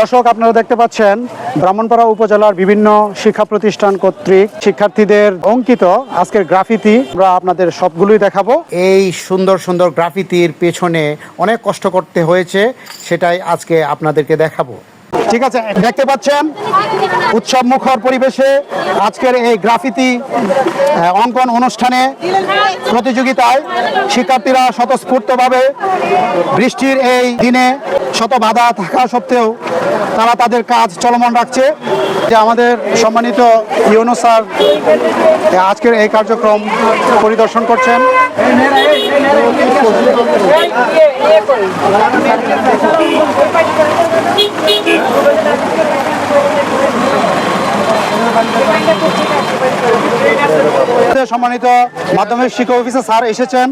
দর্শক, আপনারা দেখতে পাচ্ছেন, ব্রাহ্মণপাড়া উপজেলার বিভিন্ন শিক্ষা প্রতিষ্ঠান কর্তৃক শিক্ষার্থীদের অঙ্কিত আজকের গ্রাফিতি। আমরা আপনাদের সবগুলোই দেখাবো। এই সুন্দর সুন্দর গ্রাফিতির পেছনে অনেক কষ্ট করতে হয়েছে, সেটাই আজকে আপনাদেরকে দেখাবো। ঠিক আছে, দেখতে পাচ্ছেন? উৎসব মুখর পরিবেশে আজকের এই গ্রাফিতি অঙ্কন অনুষ্ঠানে প্রতিযোগিতায় শিক্ষার্থীরা স্বতঃস্ফূর্তভাবে বৃষ্টির এই দিনে শত বাধা থাকা সত্ত্বেও তারা তাদের কাজ চলমান রাখছে। যে আমাদের সম্মানিত ইউনো স্যার আজকের এই কার্যক্রম পরিদর্শন করছেন। সম্মানিত মাধ্যমিক শিক্ষা অফিসার স্যার এসেছেন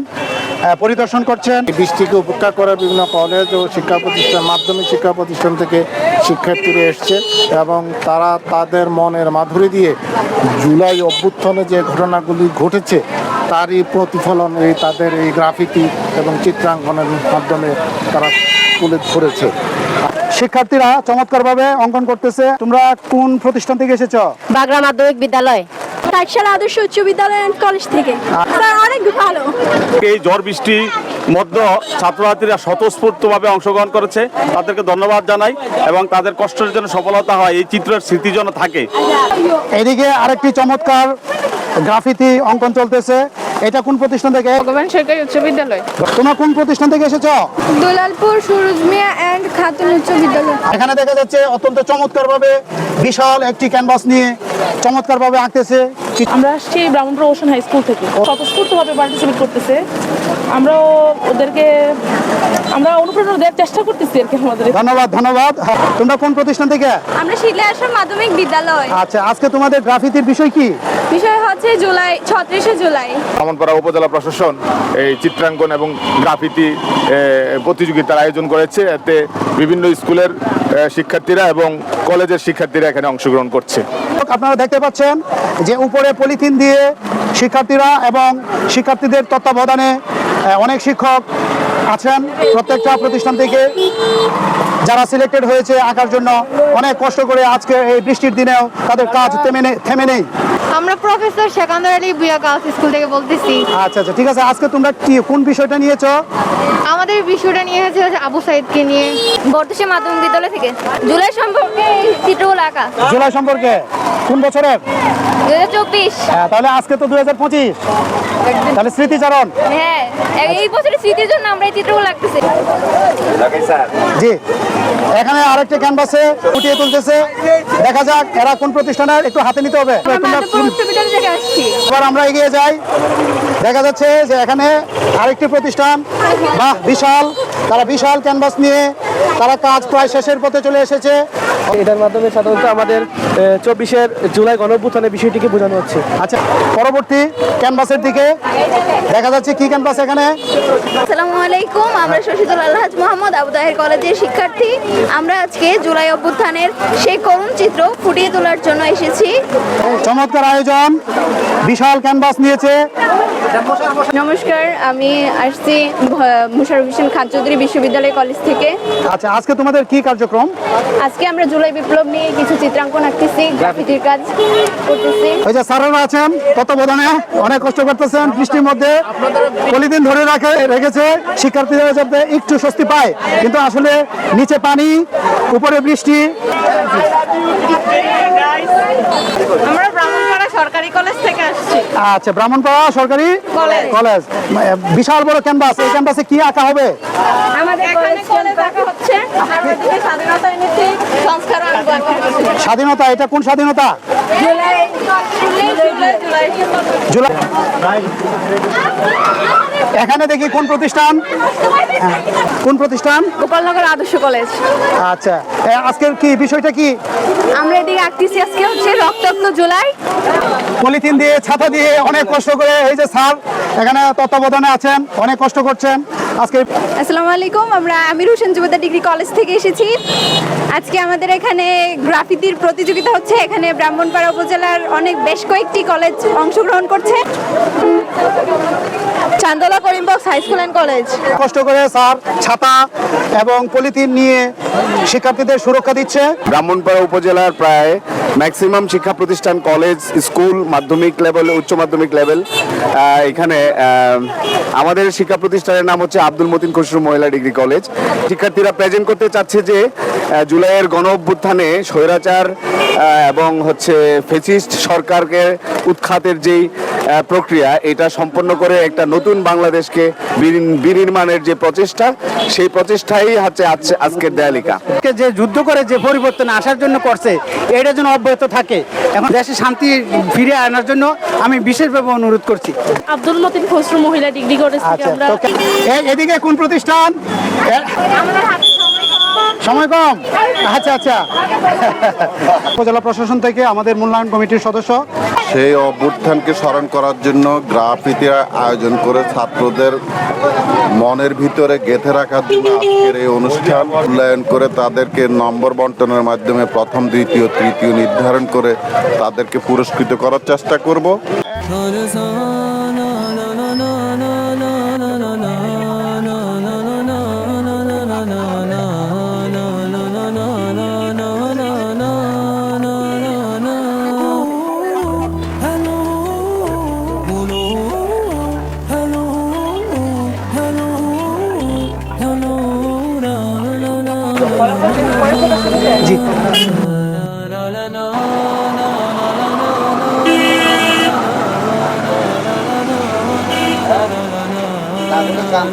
পরিদর্শন করছেন। বৃষ্টিকে উপেক্ষা করে বিভিন্ন কলেজ ও শিক্ষা প্রতিষ্ঠান, মাধ্যমিক শিক্ষা প্রতিষ্ঠান থেকে শিক্ষার্থীরা এসছে এবং তারা তাদের মনের মাধুরী দিয়ে জুলাই অভ্যুত্থানে যে ঘটনাগুলি ঘটেছে, তারই প্রতিফলন এই তাদের এই গ্রাফিতি এবং চিত্রাঙ্কনের মাধ্যমে তারা তুলে ধরেছে। শিক্ষার্থীরা চমৎকারভাবে অঙ্কন করতেছে। তোমরা কোন প্রতিষ্ঠান থেকে এসেছ? বাগড়া মাধ্যমিক বিদ্যালয়। পাঠশালা আদর্শ উচ্চ বিদ্যালয় অ্যান্ড কলেজ থেকে। অনেক ভালো। এই ঝড় বৃষ্টি মধ্য ছাত্রছাত্রীরা স্বতঃস্ফূর্তভাবে অংশগ্রহণ করেছে। তাদেরকে ধন্যবাদ জানাই এবং তাদের কষ্টের জন্য সফলতা হয়। এই চিত্রের স্মৃতি যেন থাকে। এদিকে আরেকটি চমৎকার গ্রাফিতি অঙ্কন চলতেছে। এটা কোন প্রতিষ্ঠান থেকে? ভগবান সরকারি উচ্চ বিদ্যালয়। তোমরা কোন প্রতিষ্ঠান থেকে এসেছ? দুলালপুর সুরজ মিয়া এন্ড খাতুন উচ্চ বিদ্যালয়। এখানে দেখা যাচ্ছে অত্যন্ত চমৎকারভাবে বিশাল একটি ক্যানভাস নিয়ে চমৎকার ভাবে আঁকতেছে। আমরা আসছি ব্রাহ্মণপুর ওশন হাই স্কুল থেকে। স্বতঃস্ফূর্তভাবে পার্টিসিপেট করতেছে। আমরাও ওদেরকে আমরা অনুপ্রেরণা দেওয়ার চেষ্টা করতেছি আর কি আমাদের। ধন্যবাদ ধন্যবাদ। তোমরা কোন প্রতিষ্ঠান থেকে? আমরা শিখলে আসাম মাধ্যমিক বিদ্যালয়। আচ্ছা আজকে তোমাদের গ্রাফিতির বিষয় কি? বিষয় হচ্ছে জুলাই ছত্রিশে জুলাই। ব্রাহ্মণপাড়া উপজেলা প্রশাসন এই চিত্রাঙ্কন এবং গ্রাফিতি প্রতিযোগিতার আয়োজন করেছে। এতে বিভিন্ন স্কুলের শিক্ষার্থীরা এবং কলেজের শিক্ষার্থীরা এখানে অংশগ্রহণ করছে। আপনারা দেখতে পাচ্ছেন যে উপরে পলিথিন দিয়ে শিক্ষার্থীরা এবং শিক্ষার্থীদের তত্ত্বাবধানে অনেক শিক্ষক আছেন প্রত্যেকটা প্রতিষ্ঠান থেকে। যারা সিলেক্টেড হয়েছে আঁকার জন্য অনেক কষ্ট করে আজকে এই বৃষ্টির দিনেও তাদের কাজ থেমে নেই থেমে নেই। আমরা প্রফেসর সেকান্দর আলী বুয়া গার্লস স্কুল থেকে বলতেছি। আচ্ছা আচ্ছা ঠিক আছে আজকে তোমরা কি কোন বিষয়টা নিয়েছো? আমাদের বিষয়টা নিয়ে হচ্ছে আবু সাইদকে নিয়ে। বর্তসে মাধ্যমিক বিদ্যালয় থেকে। জুলাই সম্পর্কে চিত্রগুলো আঁকা। জুলাই সম্পর্কে কোন বছরের? দু হাজার চব্বিশ। হ্যাঁ, তাহলে আজকে তো দুই হাজার পঁচিশ। তাহলে স্মৃতিচারণ। হ্যাঁ এই বছরের স্মৃতির জন্য আমরা এই চিত্রগুলো আঁকতেছি জি। এখানে আরেকটি ক্যানভাসে ফুটিয়ে তুলতেছে। দেখা যাক এরা কোন প্রতিষ্ঠানের একটু হাতে নিতে হবে। এবার আমরা এগিয়ে যাই। দেখা যাচ্ছে যে এখানে আরেকটি প্রতিষ্ঠান। বাহ বিশাল। তারা বিশাল ক্যানভাস নিয়ে তারা কাজ প্রায় শেষের পথে চলে এসেছে। এটার মাধ্যমে সাধারণত আমাদের চব্বিশের জুলাই গণঅভ্যুত্থানের বিষয়টিকে বোঝানো হচ্ছে। আচ্ছা পরবর্তী ক্যানভাসের দিকে দেখা যাচ্ছে কি ক্যাম্পাস এখানে? আসসালামু আলাইকুম আমরা শশীদুল আলহাজ মোহাম্মদ আবু তাহের কলেজের শিক্ষার্থী। আমরা আজকে জুলাই অভ্যুত্থানের সেই করুণ চিত্র ফুটিয়ে তোলার জন্য এসেছি। চমৎকার আয়োজন বিশাল ক্যানভাস নিয়েছে। নমস্কার আমি আসছি মুশারফ হোসেন খান চৌধুরী বিশ্ববিদ্যালয় কলেজ থেকে। আচ্ছা আজকে তোমাদের কি কার্যক্রম? আজকে আমরা জুলাই বিপ্লব নিয়ে কিছু চিত্রাঙ্কন আঁকতেছি গ্রাফিতির কাজ করতেছি। ওই যে স্যারেরা আছেন তত্ত্বাবধানে অনেক কষ্ট করতেছেন বৃষ্টির মধ্যে পলিদিন ধরে রাখে রেখেছে শিক্ষার্থীরা যাতে একটু স্বস্তি পায়। কিন্তু আসলে নিচে পানি উপরে বৃষ্টি। আমরা ব্রাহ্মণপাড়া সরকারি কলেজ থেকে আসছি। আচ্ছা ব্রাহ্মণপাড়া সরকারি কলেজ। কলেজ। বিশাল বড় ক্যাম্পাস এই ক্যাম্পাসে কি আঁকা হবে? আমাদের এখানে কলেজ আঁকা হচ্ছে। স্বাধীনতা এটা কোন স্বাধীনতা? জুলাই। এখানে দেখি কোন প্রতিষ্ঠান? কোন প্রতিষ্ঠান? গোপালনগর আদর্শ কলেজ। আচ্ছা আজকের কি বিষয়টা কি? আমরা এদিকে আঁকতেছি আজকে হচ্ছে রক্তাক্ত জুলাই। পলিথিন দিয়ে ছাতা দিয়ে অনেক কষ্ট করে এই যে স্যার এখানে তত্ত্বাবধানে আছেন অনেক কষ্ট করছেন। আজকে আসসালামু আলাইকুম, আমরা আমির হোসেন যুবদা ডিগ্রি কলেজ থেকে এসেছি। আজকে আমাদের এখানে গ্রাফিতির প্রতিযোগিতা হচ্ছে। এখানে ব্রাহ্মণপাড়া উপজেলার অনেক বেশ কয়েকটি কলেজ অংশগ্রহণ করছে। Chandla Karimbaksh high school and college কষ্ট করে স্যার ছাতা এবং পলিথিন নিয়ে শিক্ষার্থীদের সুরক্ষা দিচ্ছে। ব্রাহ্মণপাড়া উপজেলার প্রায় ম্যাক্সিমাম শিক্ষা প্রতিষ্ঠান কলেজ স্কুল মাধ্যমিক লেভেল উচ্চ মাধ্যমিক লেভেল এখানে আহ, আমাদের শিক্ষা প্রতিষ্ঠানের নাম হচ্ছে আব্দুল মতিন খসরু মহিলা ডিগ্রি কলেজ শিক্ষার্থীরা প্রেজেন্ট করতে চাচ্ছে যে জুলাইয়ের গণ অভ্যুত্থানে স্বৈরাচার আহ, এবং হচ্ছে ফেসিস্ট সরকারকে উৎখাতের যেই প্রক্রিয়া এটা সম্পন্ন করে একটা নতুন বাংলাদেশকে বিনির্মাণের যে প্রচেষ্টা সেই প্রচেষ্টাই হচ্ছে আজ- আজকের দেয়ালিকা। যে যুদ্ধ করে যে পরিবর্তন আসার জন্য করছে এটা যেন অব্যাহত থাকে। এখন দেশে শান্তি ফিরে আনার জন্য আমি বিশেষভাবে অনুরোধ করছি। আব্দুল মতিন খসরু মহিলা ডিগ্রি কলেজ থেকে আচ্ছা এদিকে কোন প্রতিষ্ঠান? সময় কম? আচ্ছা আচ্ছা। উপজেলা প্রশাসন থেকে আমাদের মূল্যায়ন কমিটির সদস্য সেই অভ্যুত্থানকে স্মরণ করার জন্য গ্রাফিতি আয়োজন করে ছাত্রদের মনের ভিতরে গেঁথে রাখার জন্য আজকের এই অনুষ্ঠান। মূল্যায়ন করে তাদেরকে নম্বর বন্টনের মাধ্যমে প্রথম, দ্বিতীয়, তৃতীয় নির্ধারণ করে তাদেরকে পুরস্কৃত করার চেষ্টা করব। জি। কাম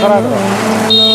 Gracias.